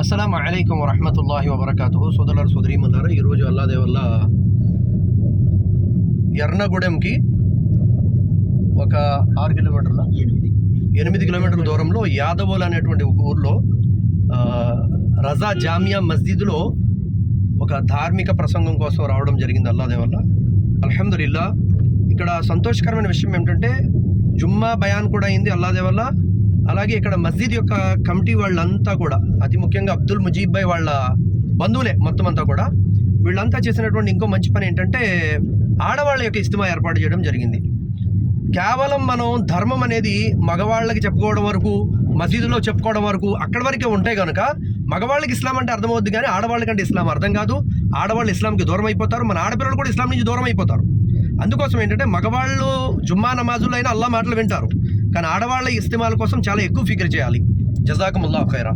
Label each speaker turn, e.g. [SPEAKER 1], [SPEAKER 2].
[SPEAKER 1] అస్సలం అయికం వరహమతుల్లాహి వబర్కాతు సోదరులు సోదరీమన్నారు ఈరోజు అల్లాదే వల్ల ఎర్నగూడెంకి ఒక ఆరు కిలోమీటర్ల?
[SPEAKER 2] ఎనిమిది
[SPEAKER 1] ఎనిమిది కిలోమీటర్ల దూరంలో యాదవోలు అనేటువంటి ఒక ఊర్లో రజా జామియా మస్జిద్లో ఒక ధార్మిక ప్రసంగం కోసం రావడం జరిగింది అల్లాదే వల్ల అల్హమ్దుల్లా ఇక్కడ సంతోషకరమైన విషయం ఏమిటంటే జుమ్మా బయాన్ కూడా అయింది అల్లాదే వల్ల అలాగే ఇక్కడ మస్జిద్ యొక్క కమిటీ వాళ్ళంతా కూడా అతి ముఖ్యంగా అబ్దుల్ ముజీబ్ భాయ్ వాళ్ళ బంధువులే మొత్తం అంతా కూడా వీళ్ళంతా చేసినటువంటి ఇంకో మంచి పని ఏంటంటే ఆడవాళ్ళ యొక్క ఇస్తిమా ఏర్పాటు చేయడం జరిగింది. కేవలం మనం ధర్మం అనేది మగవాళ్ళకి చెప్పుకోవడం వరకు మసీదులో చెప్పుకోవడం వరకు అక్కడి వరకే ఉంటాయి కనుక మగవాళ్ళకి ఇస్లాం అంటే అర్థమవుద్ది కానీ ఆడవాళ్ళకంటే ఇస్లాం అర్థం కాదు. ఆడవాళ్ళు ఇస్లాంకి దూరం అయిపోతారు మన ఆడపిల్లలు కూడా ఇస్లాం నుంచి దూరం అయిపోతారు. అందుకోసం ఏంటంటే మగవాళ్ళు జుమ్మా నమాజుల్లో అయినా అల్లా మాటలు వింటారు. కానీ ఆడవాళ్ళ ఇస్తిమాల కోసం చాలా ఎక్కువ ఫికర్ చేయాలి. జజాకముల్లా ఖైరా.